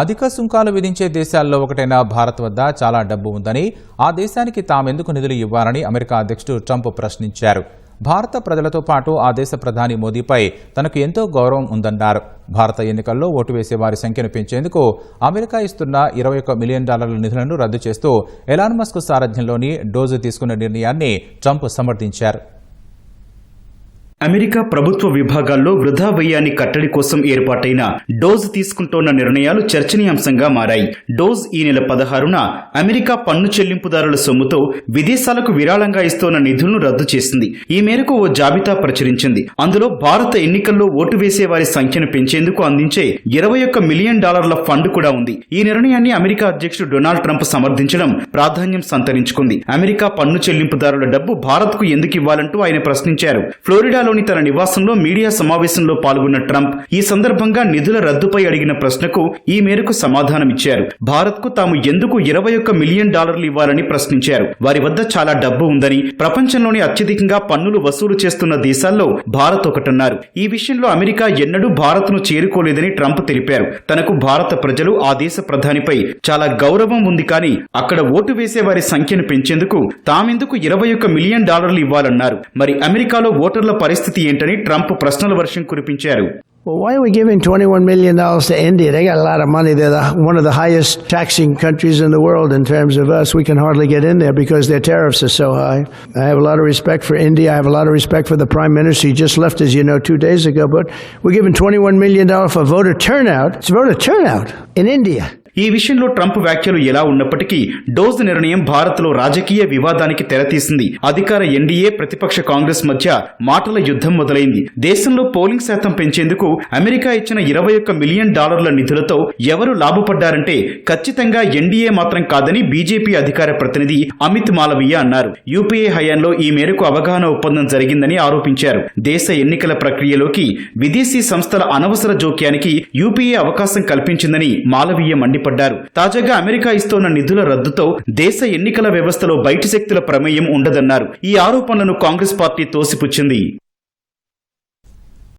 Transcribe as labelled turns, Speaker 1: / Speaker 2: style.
Speaker 1: అధిక సుంకాలు విధించే దేశాల్లో ఒకటైన భారత్ వద్ద చాలా డబ్బు ఉందని ఆ దేశానికి తామెందుకు నిధులు ఇవ్వాలని అమెరికా అధ్యక్షుడు ట్రంప్ ప్రశ్నించారు. భారత ప్రజలతో పాటు ఆ దేశ ప్రధాని మోదీపై తనకు ఎంతో గౌరవం ఉందన్నారు. భారత ఎన్నికల్లో ఓటు వేసే వారి సంఖ్యను పెంచేందుకు అమెరికా ఇస్తున్న ఇరవై ఒక్క మిలియన్ డాలర్ల నిధులను రద్దు చేస్తూ ఎలాన్ మస్క్ సారథ్యంలోని డోజు తీసుకున్న నిర్ణయాన్ని ట్రంప్ సమర్థించారు.
Speaker 2: అమెరికా ప్రభుత్వ విభాగాల్లో వృధా వ్యయాన్ని కట్టడి కోసం ఏర్పాటైన డోజ్ తీసుకుంటోన్న నిర్ణయాలు చర్చనీయాంశంగా మారాయి. డోజ్ ఈ నెల పదహారున అమెరికా పన్ను చెల్లింపుదారుల సొమ్ముతో విదేశాలకు విరాళంగా ఇస్తోన్న నిధులను రద్దు చేసింది. ఈ మేరకు ఓ జాబితా ప్రచురించింది. అందులో భారత ఎన్నికల్లో ఓటు వేసే వారి సంఖ్యను పెంచేందుకు అందించే ఇరవై ఒక్క మిలియన్ డాలర్ల ఫండ్ కూడా ఉంది. ఈ నిర్ణయాన్ని అమెరికా అధ్యక్షుడు డొనాల్డ్ ట్రంప్ సమర్థించడం ప్రాధాన్యం సంతరించుకుంది. అమెరికా పన్ను చెల్లింపుదారుల డబ్బు భారత్కు ఎందుకు ఇవ్వాలంటూ ఆయన ప్రశ్నించారు. ఫ్లోరిడాలోని తన నివాసంలో మీడియా సమావేశంలో పాల్గొన్న ట్రంప్ ఈ సందర్భంగా నిధుల రద్దుపై అడిగిన ప్రశ్నకు ఈ మేరకు సమాధానమిచ్చారు భారత్కు తాము ఎందుకు ఇరవై ఒక్క మిలియన్ డాలర్లు ఇవ్వాలని ప్రశ్నించారు. వారి వద్ద చాలా డబ్బు ఉందని ప్రపంచంలోని అత్యధికంగా పన్నులు వసూలు చేస్తున్న దేశాల్లో భారత్ ఒకటన్నారు. ఈ విషయంలో అమెరికా ఎన్నడూ భారత్ను చేరుకోలేదని ట్రంప్ తెలిపారు. తనకు భారత ప్రజలు ఆ దేశ ప్రధానిపై చాలా గౌరవం ఉంది కానీ అక్కడ ఓటు వేసే వారి సంఖ్యను పెంచేందుకు తామెందుకు ఇరవై ఒక్క మిలియన్ డాలర్లు ఇవ్వాలన్నారు. మరి అమెరికాలో ఓటర్ల పరిస్థితి ఏంటని ట్రంప్ ప్రశ్నల వర్షం కురిపించారు
Speaker 3: Well, why are we giving $21 million to India? They got a lot of money. They're the, one of the highest taxing countries in the world in terms of us. We can hardly get in there because their tariffs are so high. I have a lot of respect for India. I have a lot of respect for the Prime Minister. He just left, as you know, two days ago. But we're giving $21 million for voter turnout. It's voter turnout in India.
Speaker 2: ఈ విషయంలో Trump వ్యాఖ్యలు ఎలా ఉన్నప్పటికీ dose నిర్ణయం భారత్లో రాజకీయ వివాదానికి తెరతీసింది. అధికార ఎన్డీఏ ప్రతిపక్ష కాంగ్రెస్ మధ్య మాటల యుద్ధం మొదలైంది. దేశంలో పోలింగ్ శాతం పెంచేందుకు అమెరికా ఇచ్చిన ఇరవై ఒక్క మిలియన్ డాలర్ల నిధులతో ఎవరు లాభపడ్డారంటే ఖచ్చితంగా ఎన్డీఏ మాత్రం కాదని బీజేపీ అధికార ప్రతినిధి అమిత్ మాలవీయ అన్నారు. యూపీఏ హయాంలో ఈ మేరకు అవగాహన ఒప్పందం జరిగిందని ఆరోపించారు. దేశ ఎన్నికల ప్రక్రియలోకి విదేశీ సంస్థల అనవసర జోక్యానికి యూపీఏ అవకాశం కల్పించిందని మాలవీయ మండిపడ్డారు తాజాగా అమెరికా ఇస్తోన్న నిధుల రద్దుతో దేశ ఎన్నికల వ్యవస్థలో బయటి శక్తుల ప్రమేయం ఉండదన్నారు. ఈ ఆరోపణలను కాంగ్రెస్ పార్టీ తోసిపుచ్చింది.